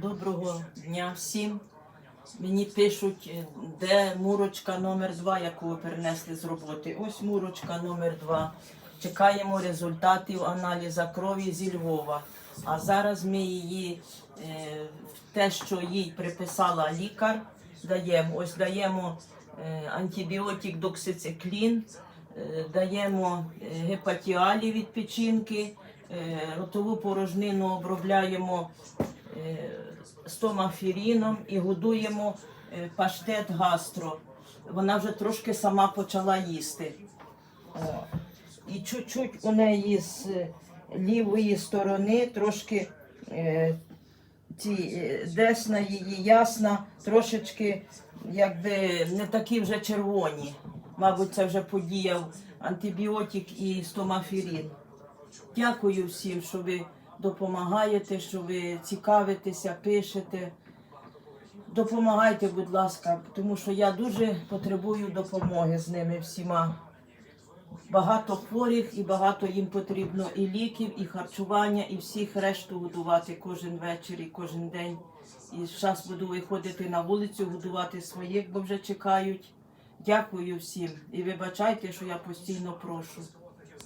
Доброго дня всім. Мені пишуть, е, де мурочка номер 2 яку ви перенесли з роботи. Ось мурочка номер 2 Чекаємо результатів аналізу крові зі Львова. А зараз ми її е, те, що їй приписала лікар, даємо. Ось даємо е, антибіотик доксициклін, даємо гепатіалі від печінки, ротову порожнину обробляємо е, стомафіріном і годуємо е, паштет гастро. Вона вже трошки сама почала їсти. І чуть-чуть у неї з е, лівої сторони трошки ці десна її ясна, трошечки якби не такі вже червоні. Мабуть, це вже подіяв антибіотик і стомафірін. Дякую всім, що ви допомагаєте, що ви цікавитеся, пишете. Допомагайте, будь ласка, тому що я дуже потребую допомоги з ними всіма. Багато хворих і багато їм потрібно і ліків, і харчування, і всіх решту годувати кожен вечір і кожен день. І зараз буду виходити на вулицю, годувати своїх, бо вже чекають. Дякую всім і вибачайте, що я постійно прошу.